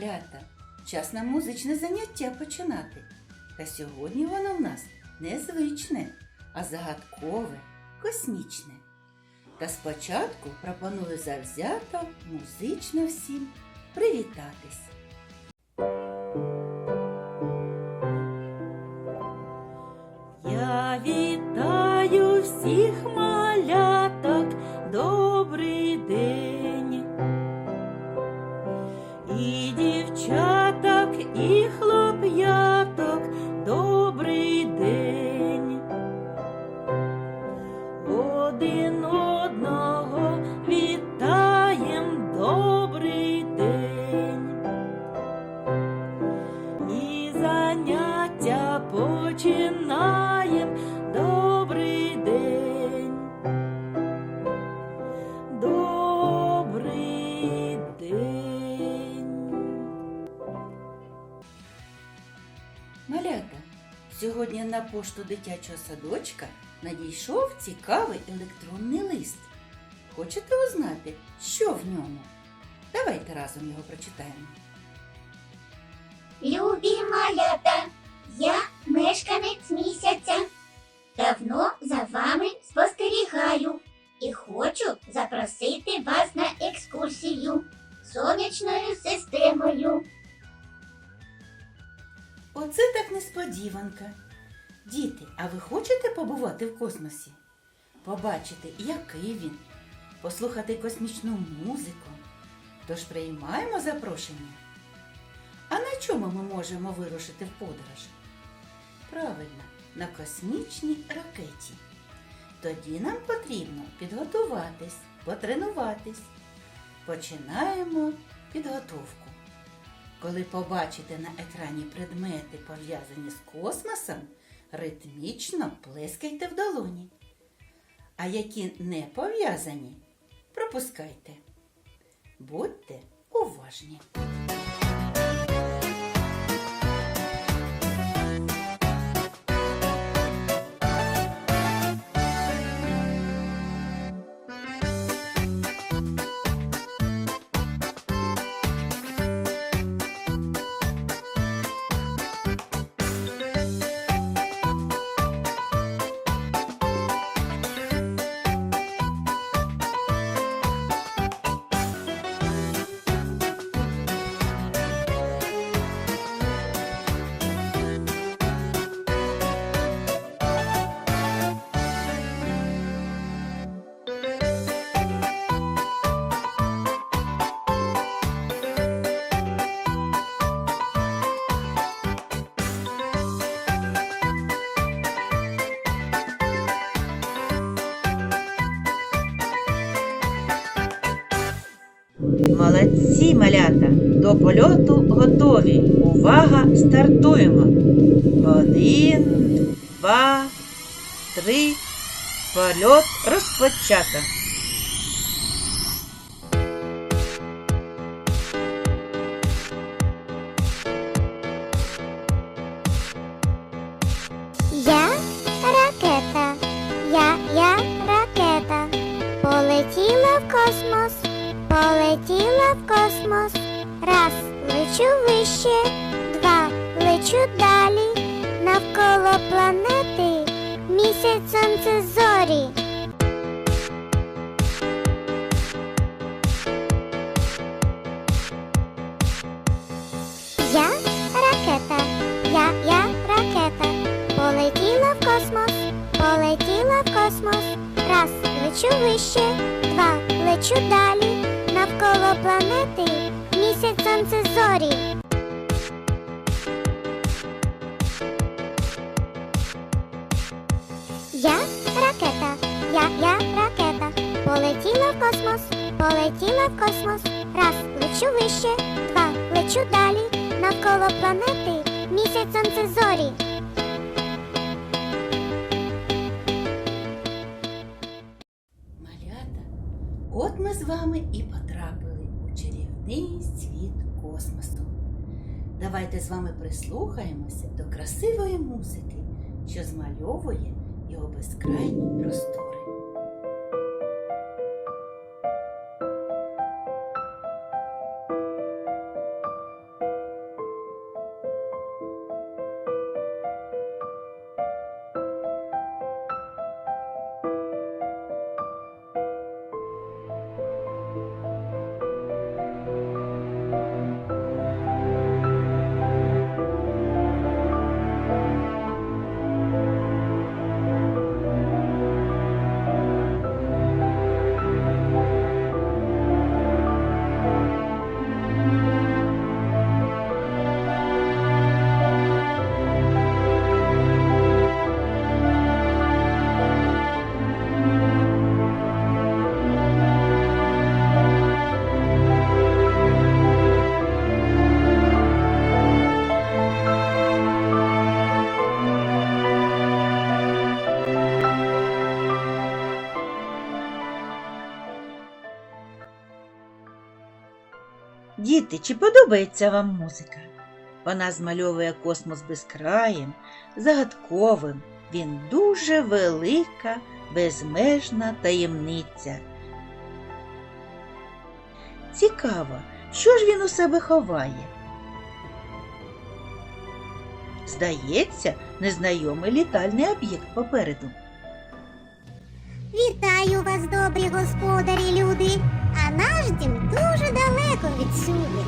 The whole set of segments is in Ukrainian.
малята, час на музичне заняття починати. Та сьогодні воно в нас незвичне, а загадкове, космічне. Та спочатку пропоную завзято музично всім привітатись. Я вітаю всіх маляток, добрий день. І дівчаток, і хлоп'яток, добрий день. Один одного вітаєм, добрий день. І заняття починаєм, сьогодні на пошту дитячого садочка надійшов цікавий електронний лист. Хочете узнати, що в ньому? Давайте разом його прочитаємо. Любі малята, я мешканець місяця. Давно за вами спостерігаю і хочу запросити вас на екскурсію сонячною системою. Оце так несподіванка. Діти, а ви хочете побувати в космосі? Побачити, який він, послухати космічну музику. Тож приймаємо запрошення. А на чому ми можемо вирушити в подорож? Правильно, на космічній ракеті. Тоді нам потрібно підготуватись, потренуватись. Починаємо підготовку. Коли побачите на екрані предмети, пов'язані з космосом, ритмічно плескайте в долоні. А які не пов'язані, пропускайте. Будьте уважні. Молодці, малята! До польоту готові. Увага! Стартуємо. Один, два, три. Польот розпочато. Лечу вище, два лечу далі, навколо планети місяць сонце зорі. Я ракета, я, я ракета, полетіла в космос, полетіла в космос. Раз лечу вище, два лечу далі, навколо планети місяць сонце зорі. Я ракета, я, я ракета, полетіла в космос, полетіла в космос. Раз лечу вище, два лечу далі, навколо планети місяць сонце зорі. Малята, от ми з вами і потрапили Давайте з вами прислухаємося до красивої музики, що змальовує його безкрайній простори. Діти, чи подобається вам музика? Вона змальовує космос безкраєм, загадковим. Він дуже велика, безмежна таємниця. Цікаво, що ж він у себе ховає? Здається, незнайомий літальний об'єкт попереду. Вітаю вас, добрі господарі люди. Наш дім дуже далеко відсюди.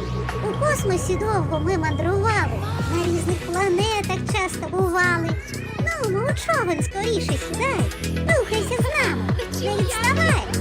У космосі довго ми мандрували, на різних планетах часто бували. Ну, ну, човен скоріше сідай, рухайся з нами, не відставай.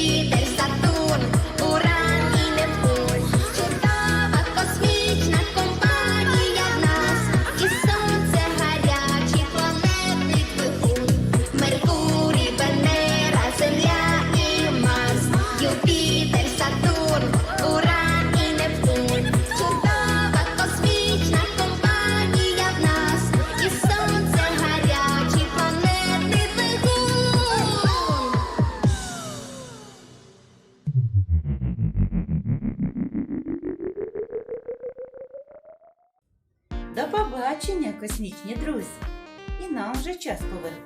see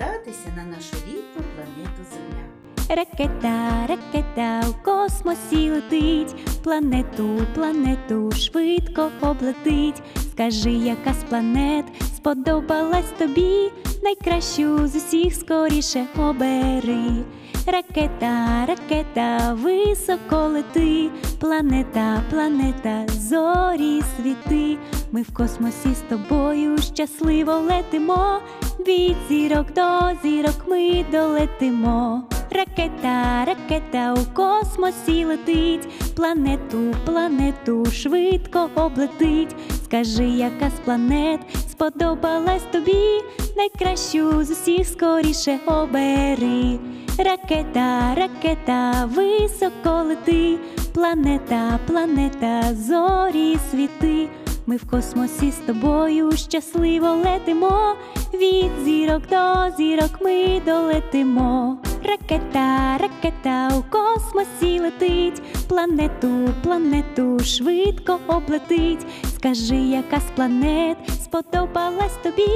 повертатися на нашу рідну планету Земля. Ракета, ракета у космосі летить, планету, планету швидко облетить. Скажи, яка з планет сподобалась тобі, найкращу з усіх скоріше обери. Ракета, ракета, високо лети, планета, планета, зорі світи. Ми в космосі з тобою щасливо летимо. Від зірок до зірок ми долетимо. Ракета, ракета у космосі летить, планету, планету швидко облетить. Скажи, яка з планет сподобалась тобі, найкращу з усіх скоріше обери. Ракета, ракета, високо лети, планета, планета, зорі світи. Ми в космосі з тобою щасливо летимо. Від зірок до зірок ми долетимо. Ракета, ракета у космосі летить, планету, планету швидко облетить. Скажи, яка з планет сподобалась тобі,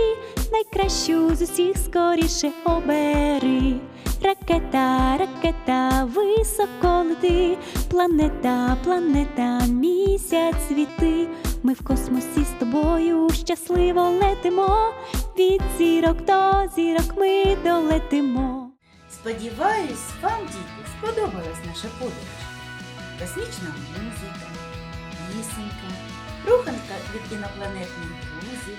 найкращу з усіх скоріше обери. Ракета, ракета, високо лети, планета, планета, місяць світи. Ми в космосі з тобою щасливо летимо. Від зірок до зірок ми долетимо. Сподіваюсь, вам, діти, сподобалась наша подорож. Космічна музика, пісенька, руханка від інопланетних друзів.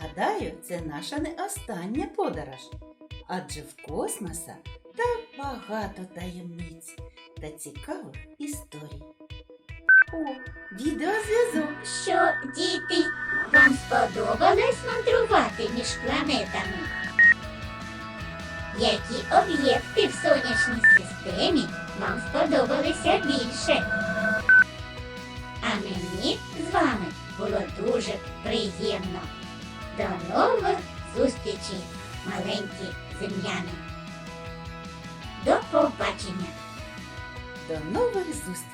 Гадаю, це наша не остання подорож. Адже в космоса так багато таємниць та цікавих історій. О, відеозв'язок! Що, діти, вам сподобалось мандрувати між планетами? Які об'єкти в сонячній системі вам сподобалися більше? А мені з вами було дуже приємно. До нових зустрічей, маленькі земляни. До побачення! До нових зустрічей!